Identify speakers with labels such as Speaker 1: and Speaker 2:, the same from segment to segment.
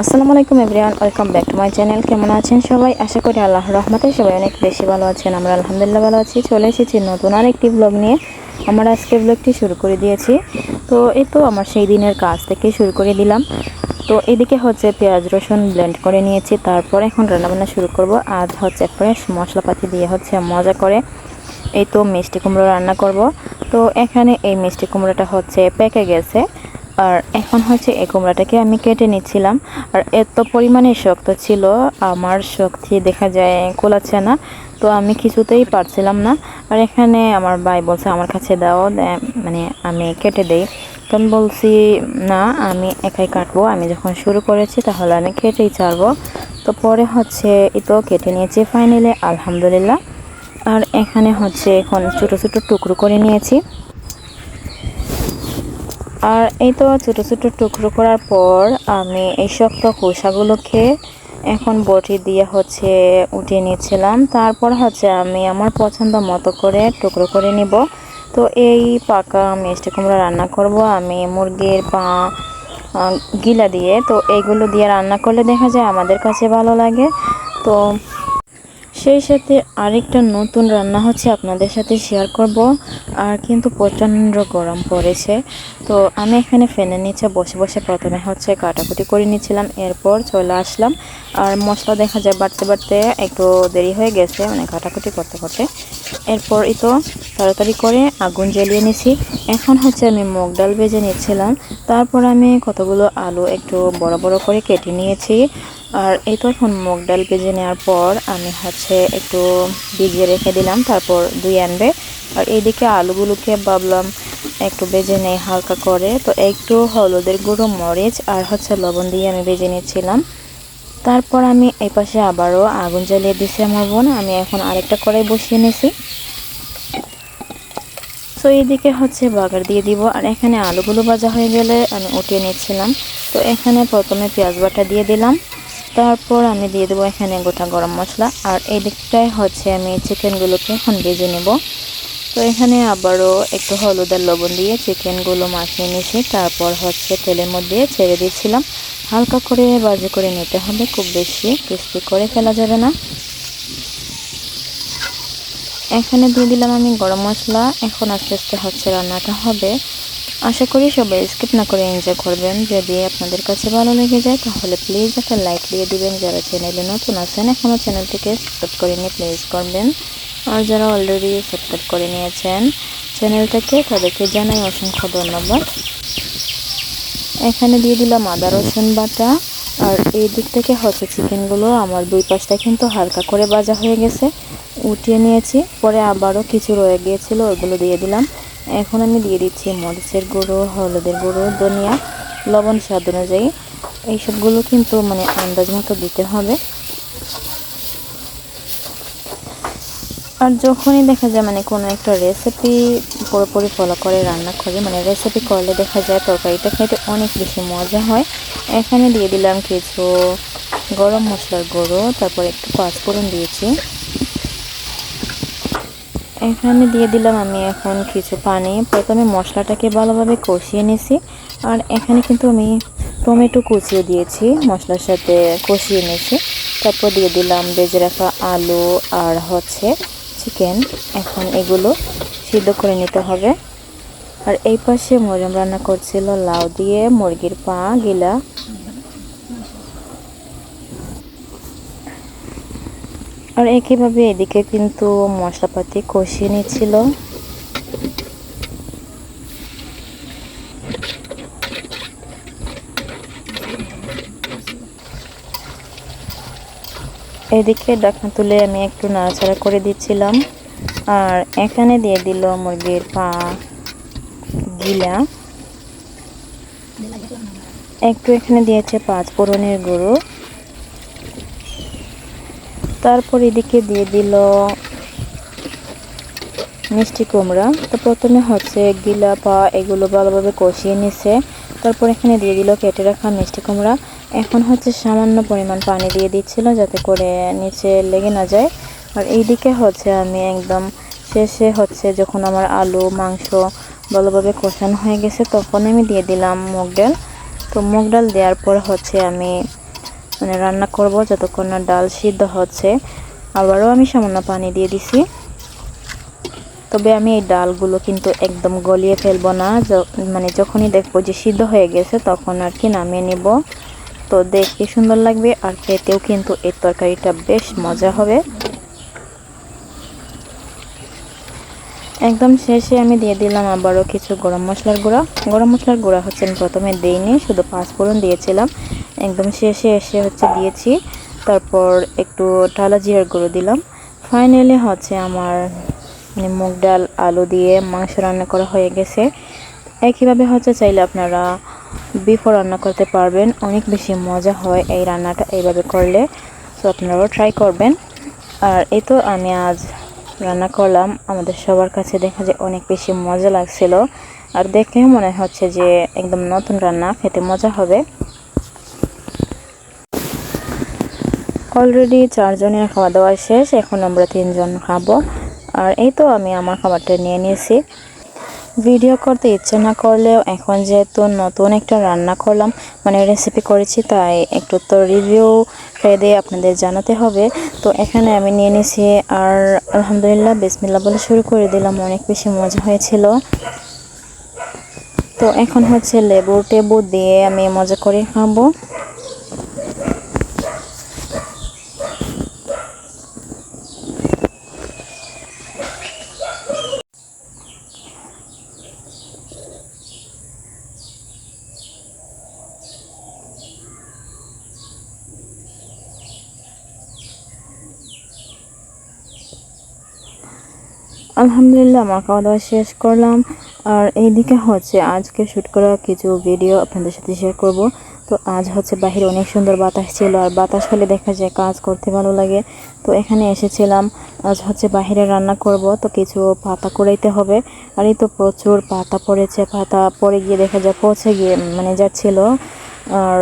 Speaker 1: আসসালামু আলাইকুম everyone, welcome back to my channel. কেমন আছেন সবাই? আশা করি আল্লাহ রহমতে সবাই অনেক বেশি ভালো আছেন। আমরা আলহামদুলিল্লাহ ভালো আছি। চলে এসেছি নতুন আর একটি ব্লগ নিয়ে। আমার আজকে ব্লগটি শুরু করে দিয়েছি। তো এই তো আমার সেই দিনের কাজ থেকে শুরু করে দিলাম। তো এদিকে হচ্ছে পেঁয়াজ রসুন ব্লেন্ড করে নিয়েছি। তারপর এখন রান্নাবান্না শুরু করব। আজ হচ্ছে ফ্রেশ মশলাপাতি দিয়ে হচ্ছে মজা করে এই তো মিষ্টি কুমড়ো রান্না করব। তো এখানে এই মিষ্টি কুমড়োটা হচ্ছে পেকে গেছে। আর এখন হচ্ছে এই কুমড়াটাকে আমি কেটে নিচ্ছিলাম। আর এত পরিমাণে শক্ত ছিল, আমার শক্তি দেখা যায় কোলাচ্ছে না, তো আমি কিছুতেই পারছিলাম না। আর এখানে আমার ভাই বলছে, আমার কাছে দাও মানে আমি কেটে দেই। তো আমি বলছি, না, আমি একাই কাটবো। আমি যখন শুরু করেছি, তাহলে আমি কেটেই ছাড়বো। তো পরে হচ্ছে এতো কেটে নিয়েছি ফাইনালে, আলহামদুলিল্লাহ। আর এখানে হচ্ছে এখন ছোটো ছোটো টুকরো করে নিয়েছি। আর এই তো ছোটো ছোটো টুকরো করার পর আমি এই শক্ত খোসাগুলোকে এখন বটি দিয়ে হচ্ছে উঠিয়ে নিয়েছিলাম তারপর হচ্ছে আমি আমার পছন্দ মতো করে টুকরো করে নিব। তো এই পাকা মিষ্টি কুমড়া রান্না করব আমি মুরগির পা গিলা দিয়ে। তো এইগুলো দিয়ে রান্না করলে দেখা যায় আমাদের কাছে ভালো লাগে। তো সেই সাথে আরেকটা নতুন রান্না হচ্ছে আপনাদের সাথে শেয়ার করব। আর কিন্তু প্রচণ্ড গরম পড়েছে। তো আমি এখানে ফ্যানের নিচে বসে বসে প্রথমে হচ্ছে কাটাকুটি করে নিয়েছিলাম। এরপর চলে আসলাম। আর মশলা দেখা যায় বাড়তে বাড়তে একটু দেরি হয়ে গেছে মানে কাটাকুটি করতে করতে। এরপর এই তো তাড়াতাড়ি করে আগুন জ্বালিয়ে নিছি এখন হচ্ছে আমি মুগ ডাল ভেজে নিচ্ছিলাম। তারপর আমি কতগুলো আলু একটু বড় বড় করে কেটে নিয়েছি। আর এই তো এখন মুগ ডাল ভেজে নেওয়ার পর আমি হচ্ছে একটু ভিজিয়ে রেখে দিলাম, তারপর দুই আনবে। আর এইদিকে আলুগুলোকে ভাবলাম একটু বেজে নেই হালকা করে। তো একটু হলুদের গুঁড়ো, মরিচ আর হচ্ছে লবণ দিয়ে আমি ভেজে নিচ্ছিলাম। তারপর আমি এই পাশে আবারও আগুন জ্বালিয়ে দিছি আমার বোন। আমি এখন আরেকটা কড়াই বসিয়ে নিছি। তো এইদিকে হচ্ছে বাগার দিয়ে দিব। আর এখানে আলুগুলো ভাজা হয়ে গেলে আমি উঠিয়ে নিচ্ছিলাম। তো এখানে প্রথমে পেঁয়াজ বাটা দিয়ে দিলাম। তারপর আমি দিয়ে দেবো এখানে গোটা গরম মশলা। আর এই দিকটায় হচ্ছে আমি চিকেনগুলোকে এখন ভেজে নেব। তো এখানে আবারও একটু হলুদ আর লবণ দিয়ে চিকেনগুলো মাখিয়ে নিয়েছি। তারপর হচ্ছে তেলের মধ্যে ছেড়ে দিয়েছিলাম। হালকা করে বাজে করে নিতে হবে, খুব বেশি ক্রিস্পি করে ফেলা যাবে না। এখানে দিয়ে দিলাম আমি গরম মশলা। এখন আস্তে আস্তে হচ্ছে রান্নাটা হবে। আশা করি সবাই স্কিপ না করে এনজয় করবেন। যদি আপনাদের কাছে ভালো লেগে যায়, তাহলে প্লিজ একটা লাইক দিয়ে দিবেন। যারা চ্যানেলে নতুন আছেন এখনও চ্যানেলটিকে সাবস্ক্রাইব করে নিয়ে প্লিজ করবেন। আর যারা অলরেডি সাবস্ক্রাইব করে নিয়েছেন চ্যানেলটাকে তাদেরকে জানাই অসংখ্য ধন্যবাদ। এখানে দিয়ে দিলাম আদা, রসুন বাটা। আর এই দিক থেকে হচ্ছে চিকেনগুলো। আমার দুই পাশটা কিন্তু হালকা করে ভাজা হয়ে গেছে। উঠিয়ে নিয়েছি। পরে আবারও কিছু রয়ে গিয়েছিল ওইগুলো দিয়ে দিলাম। এখন আমি দিয়ে দিচ্ছি মরিচের গুঁড়ো, হলুদের গুঁড়ো, ধনিয়া, লবণ স্বাদ অনুযায়ী। এইসবগুলো কিন্তু মানে আন্দাজ মতো দিতে হবে। আর যখনই দেখা যায় মানে কোনো একটা রেসিপি পুরোপুরি ফলো করে, রান্না করে মানে রেসিপি করলে দেখা যায় তরকারিটা খেতে অনেক বেশি মজা হয়। এখানে দিয়ে দিলাম কিছু গরম মশলার গুঁড়ো, তারপর একটু পাঁচফোড়ন দিয়েছি। এখানে দিয়ে দিলাম আমি এখন কিছু পানি। প্রথমে মশলাটাকে ভালোভাবে কষিয়ে নিছি। আর এখানে কিন্তু আমি টমেটো কুচিয়ে দিয়েছি, মশলার সাথে কষিয়ে নিয়েছি তারপর দিয়ে দিলাম বেজে রাখা আলু আর হচ্ছে চিকেন। এখন এগুলো সিদ্ধ করে নিতে হবে। আর এই পাশে মরম রান্না করছিল লাউ দিয়ে মুরগির পা, গিলা। আর একইভাবে এদিকে কিন্তু মশলাপাতি কষিয়ে নিচ্ছিল। এদিকে ডাকনা তুলে আমি একটু নাড়াচাড়া করে দিচ্ছিলাম। আর এখানে দিয়ে দিল মুরগির পা, গিলা। একটু এখানে দিয়েছে পাঁচ ফোড়নের গুঁড়ো। তারপর এদিকে দিয়ে দিল মিষ্টি কুমড়া। তো প্রথমে হচ্ছে গিলা পা এগুলো ভালোভাবে কষিয়ে নিছে। তারপর এখানে দিয়ে দিল কেটে রাখা মিষ্টি কুমড়া। এখন হচ্ছে সামান্য পরিমাণ পানি দিয়ে দিচ্ছিল যাতে করে নিচে লেগে না যায়। আর এইদিকে হচ্ছে আমি একদম শেষে হচ্ছে যখন আমার আলু, মাংস ভালোভাবে কষানো হয়ে গেছে, তখন আমি দিয়ে দিলাম মুগ ডাল। তো মুগ ডাল দেওয়ার পর হচ্ছে আমি মানে রান্না করব যতক্ষণ না ডাল সিদ্ধ হচ্ছে। আবারও আমি সামান্য পানি দিয়ে দিছি। তবে আমি এই ডালগুলো কিন্তু একদম গলিয়ে ফেলব না। মানে যখনই দেখব যে সিদ্ধ হয়ে গেছে তখন আর কি নামিয়ে নিব। তো দেখতে সুন্দর লাগবে আর খেতেও কিন্তু এই তরকারিটা বেশ মজা হবে। একদম শেষে আমি দিয়ে দিলাম আবারও কিছু গরম মশলার গুঁড়া। গরম মশলার গুঁড়া হচ্ছে আমি প্রথমে দিইনি, শুধু পাঁচফোড়ন দিয়েছিলাম। একদম শেষে এসে হচ্ছে দিয়েছি। তারপর একটু টালা জিরার গুঁড়ো দিলাম। ফাইনালি হচ্ছে আমার মানে মুগ ডাল, আলু দিয়ে মাংস রান্না করা হয়ে গেছে। একইভাবে হচ্ছে চাইলে আপনারা বিফও রান্না করতে পারবেন। অনেক বেশি মজা হয় এই রান্নাটা এইভাবে করলে। তো আপনারাও ট্রাই করবেন। আর এই তো আমি আজ রান্না করলাম। আমাদের সবার কাছে দেখা যায় অনেক বেশি মজা লাগছিল। আর দেখেও মনে হচ্ছে যে একদম নতুন রান্না, খেতে মজা হবে। অলরেডি চারজনের খাওয়া দাওয়া শেষ, এখন আমরা তিনজন খাব। আর এই তো আমি আমার খাবারটা নিয়ে নিয়েছি। ভিডিও করতে ইচ্ছে না করলেও এখন যেহেতু নতুন একটা রান্না করলাম মানে রেসিপি করেছি, তাই একটু তো রিভিউ খেয়ে আপনাদের জানাতে হবে। তো এখানে আমি নিয়ে নিয়েছি, আর আলহামদুলিল্লাহ বিসমিল্লা বলে শুরু করে দিলাম, অনেক বেশি মজা হয়েছিল। তো এখন হচ্ছে লেবু টেবু দিয়ে আমি মজা করে খাব। আলহামদুলিল্লাহ, আমার খাওয়া দাওয়া শেষ করলাম। আর এইদিকে হচ্ছে আজকে শ্যুট করা কিছু ভিডিও আপনাদের সাথে শেয়ার করব। তো আজ হচ্ছে বাহিরে অনেক সুন্দর বাতাস ছিল, আর বাতাস হলে দেখা যায় কাজ করতে ভালো লাগে। তো এখানে এসেছিলাম, আজ হচ্ছে বাহিরে রান্না করব, তো কিছু পাতা কুড়াইতে হবে। আর এই তো প্রচুর পাতা পড়েছে, পাতা পড়ে গিয়ে দেখা যায় পচে গিয়ে মানে যাচ্ছিল। আর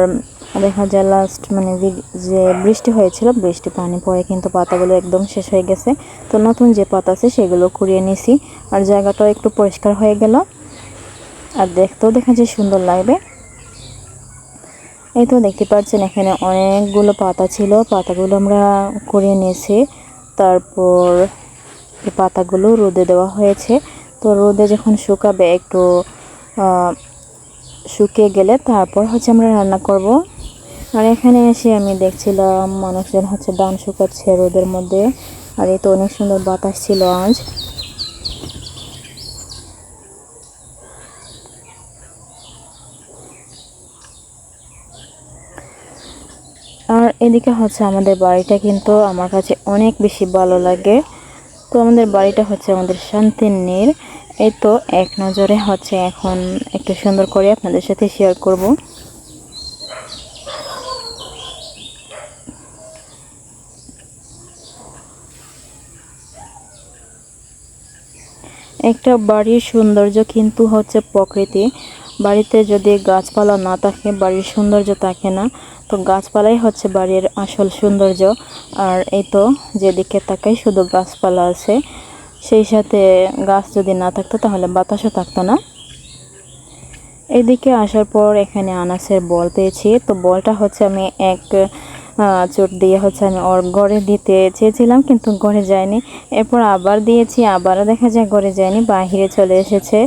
Speaker 1: দেখা যায় লাস্ট মানে যে বৃষ্টি হয়েছিল, বৃষ্টি পানি পরে কিন্তু পাতাগুলো একদম শেষ হয়ে গেছে। তো নতুন যে পাতা আছে, সেগুলো কুড়িয়ে নিছি। আর জায়গাটাও একটু পরিষ্কার হয়ে গেল। আর দেখতেও দেখা যায় সুন্দর লাগবে। এই তো দেখতে পাচ্ছেন, এখানে অনেকগুলো পাতা ছিল। পাতাগুলো আমরা কুড়িয়ে নিয়েছি। তারপর এই পাতাগুলো রোদে দেওয়া হয়েছে। তো রোদে যখন শুকাবে একটু শুকিয়ে গেলে তারপর হচ্ছে আমরা রান্না করব। আর এখানে এসে আমি দেখছিলাম মানুষজন হচ্ছে ডান শুকাচ্ছে রোদের মধ্যে। আর এই তো অনেক সুন্দর বাতাস ছিল আজ। আর এদিকে হচ্ছে আমাদের বাড়িটা কিন্তু আমার কাছে অনেক বেশি ভালো লাগে। তো আমাদের বাড়িটা হচ্ছে আমাদের শান্তির নীর এই তো এক নজরে হচ্ছে এখন একটু সুন্দর করে আপনাদের সাথে শেয়ার করব। একটা বাড়ির সৌন্দর্য কিন্তু হচ্ছে প্রকৃতি। বাড়িতে যদি গাছপালা না থাকে, বাড়ির সৌন্দর্য থাকে না, তো গাছপালাই হচ্ছে বাড়ির আসল সৌন্দর্য। আর এই তো যেদিকে তাকাই শুধু গাছপালা আছে। সেই সাথে গাছ যদি না থাকতো তাহলে বাতাসও থাকতো না। এদিকে আসার পর এখানে আনাসের বল পেয়েছি। তো বলটা হচ্ছে আমি এক চোট দিয়ে হচ্ছে আমি ওর গড়ে দিতে চেয়েছিলাম, কিন্তু গড়ে যায়নি। এরপর আবার দিয়েছি, আবারও দেখা যায় গড়ে যায়নি, বাহিরে চলে এসেছে,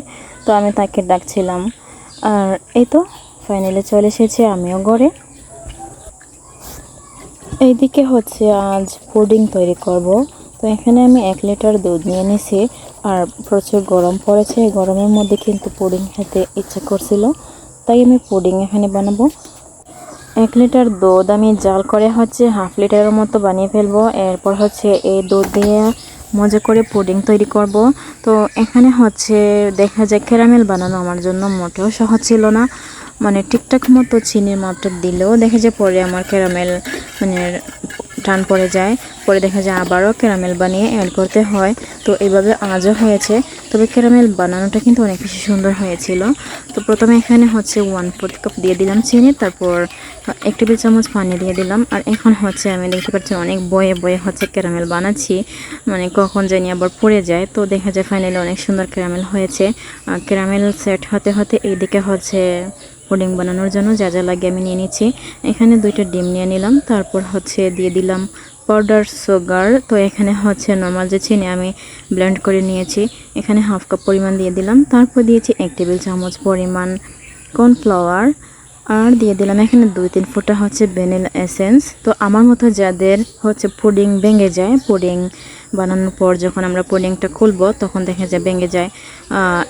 Speaker 1: তো আমি তাকে ডাকছিলাম। আর এই তো ফাইনালে চলে এসেছে, আমিও গড়ে। এইদিকে হচ্ছে আজ পুডিং তৈরি করব। তো এখানে আমি এক লিটার দুধ নিয়ে নিছি, আর প্রচুর গরম পড়েছে। গরমের মধ্যে কিন্তু পুডিং খেতে ইচ্ছা করছিল, তাই আমি পুডিং এখানে বানাবো। এক লিটার দুধ আমি জাল করে হচ্ছে হাফ লিটারের মতো বানিয়ে ফেলব। এরপর হচ্ছে এই দুধ দিয়ে মজা করে পুডিং তৈরি করব। তো এখানে হচ্ছে দেখা যায় ক্যারামেল বানানো আমার জন্য মোটেও সহজ ছিল না। মানে ঠিকঠাক মতো চিনির মাত্রা দিলেও দেখা যায় পরে আমার ক্যারামেল মানে টান পড়ে যায়। পরে দেখা যায় আবারও ক্যারামেল বানিয়ে অ্যাড করতে হয়। তো এইভাবে আজও হয়েছে। তবে ক্যারামেল বানানোটা কিন্তু অনেক বেশি সুন্দর হয়েছিল। তো প্রথমে এখানে হচ্ছে ওয়ান ফোর্থ কাপ দিয়ে দিলাম চিনি, তারপর এক টেবিল চামচ পানি দিয়ে দিলাম। আর এখন হচ্ছে আমি দেখতে পাচ্ছি অনেক বয়ে বয়ে হচ্ছে ক্যারামেল বানাচ্ছি। মানে কখন জানি আবার পড়ে যায়। তো দেখা যায় ফাইনালি অনেক সুন্দর ক্যারামেল হয়েছে। ক্যারামেল সেট হতে হতে এইদিকে হচ্ছে পুডিং বানানোর জন্য যা যা লাগে আমি নিয়ে নিচ্ছি। এখানে দুইটা ডিম নিয়ে নিলাম, তারপর হচ্ছে দিয়ে দিলাম পাউডার সুগার তো এখানে হচ্ছে নর্মাল যে চিনি আমি ব্লেন্ড করে নিয়েছি, এখানে হাফ কাপ পরিমাণ দিয়ে দিলাম। তারপর দিয়েছি এক টেবিল চামচ পরিমাণ কর্নফ্লাওয়ার আর দিয়ে দিলাম এখানে দুই তিন ফোঁটা হচ্ছে ভ্যানিলা এসেন্স। তো আমার মতো যাদের হচ্ছে পুডিং ভেঙে যায়, পুডিং বানানোর পর যখন আমরা পুডিংটা খুলবো তখন দেখা যায় ভেঙে যায়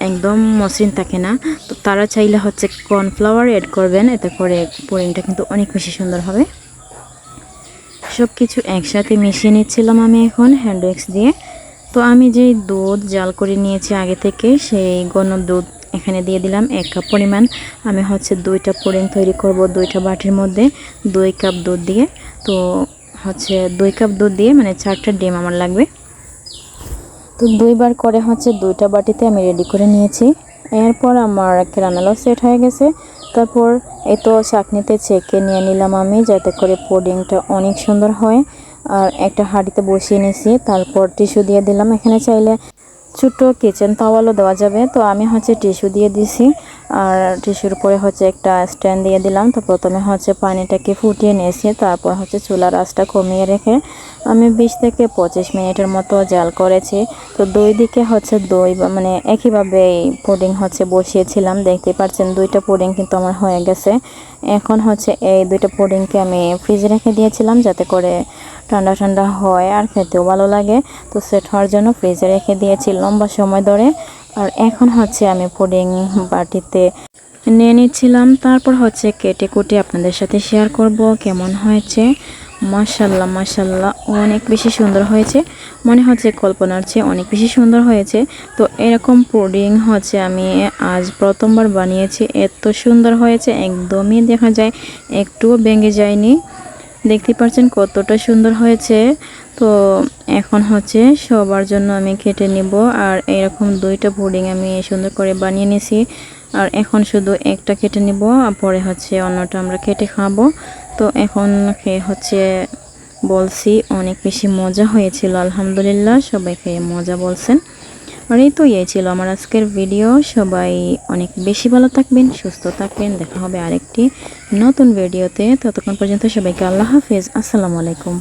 Speaker 1: একদম মসৃণ থাকে না। তো তারা চাইলে হচ্ছে কর্নফ্লাওয়ার অ্যাড করবেন, এতে করে পুডিংটা কিন্তু অনেক বেশি সুন্দর হবে। সব কিছু একসাথে মিশিয়ে নিচ্ছিলাম আমি এখন হ্যান্ড ওয়েক্স দিয়ে। তো আমি যেই দুধ জাল করে নিয়েছি আগে থেকে, সেই ঘন দুধ এখানে দিয়ে দিলাম এক কাপ পরিমাণ। আমি হচ্ছে দুইটা পুডিং তৈরি করব দুইটা বাটির মধ্যে, দুই কাপ দুধ দিয়ে। তো হচ্ছে দুই কাপ দুধ দিয়ে মানে চারটা ডিম আমার লাগবে। তো দুইবার করে হচ্ছে দুইটা বাটিতে আমি রেডি করে নিয়েছি। এরপর আমার একটা ক্যারামেলও সেট হয়ে গেছে। তারপর এই তো চাকনিতে ছেঁকে নিয়ে নিলাম আমি যাতে করে পুডিংটা অনেক সুন্দর হয়। আর একটা হাঁড়িতে বসিয়ে নিয়েছি, তারপর টিস্যু দিয়ে দিলাম। এখানে চাইলে ছোটো কিচেন তাওয়ালও দেওয়া যাবে। তো আমি হচ্ছে টিস্যু দিয়ে দিছি। আর টিস্যুর উপরে হচ্ছে একটা স্ট্যান্ড দিয়ে দিলাম। তো প্রথমে হচ্ছে পানিটাকে ফুটিয়ে নিয়েছি। তারপর হচ্ছে চুলার আঁচটা কমিয়ে রেখে আমি বিশ থেকে পঁচিশ মিনিটের মতো জাল করেছি। তো দুই দিকে হচ্ছে দই মানে একইভাবে পুডিং হচ্ছে বসিয়েছিলাম। দেখতে পাচ্ছেন দুইটা পুডিং কিন্তু আমার হয়ে গেছে। এখন হচ্ছে এই দুইটা পুডিংকে আমি ফ্রিজে রেখে দিয়েছিলাম যাতে করে ঠান্ডা ঠান্ডা হয় আর খেতেও ভালো লাগে। তো সেট হওয়ার জন্য ফ্রিজে রেখে দিয়েছি লম্বা সময় ধরে। আর এখন হচ্ছে আমি পুডিং বাটিতে নিয়ে নিচ্ছিলাম। তারপর হচ্ছে কেটে কুটে আপনাদের সাথে শেয়ার করব কেমন হয়েছে। মাশাল্লাহ মাশাল্লাহ, অনেক বেশি সুন্দর হয়েছে। মনে হচ্ছে কল্পনার চেয়ে অনেক বেশি সুন্দর হয়েছে। তো এরকম পুডিং হচ্ছে আমি আজ প্রথমবার বানিয়েছি। এত সুন্দর হয়েছে, একদমই দেখা যায়, একটুও ভেঙে যায়নি। দেখতে পাচ্ছেন কতটা সুন্দর হয়েছে। তো এখন হচ্ছে সবার জন্য আমি কেটে নিব আর এরকম দুইটা পুডিং আমি সুন্দর করে বানিয়ে নিয়েছি। আর এখন শুধু একটা কেটে নিব আর পরে হচ্ছে অন্যটা আমরা কেটে খাব। তো এখন খেয়ে হচ্ছে বলছি অনেক বেশি মজা হয়েছিল, আলহামদুলিল্লাহ, সবাই খেয়ে মজা বলছেন। এই তো, এই ছিল আমার আজকের ভিডিও সবাই অনেক বেশি ভালো থাকবেন, সুস্থ থাকবেন। দেখা হবে আরেকটি নতুন ভিডিওতে ততক্ষণ পর্যন্ত সবাইকে আল্লাহ হাফেজ। আসসালামু আলাইকুম।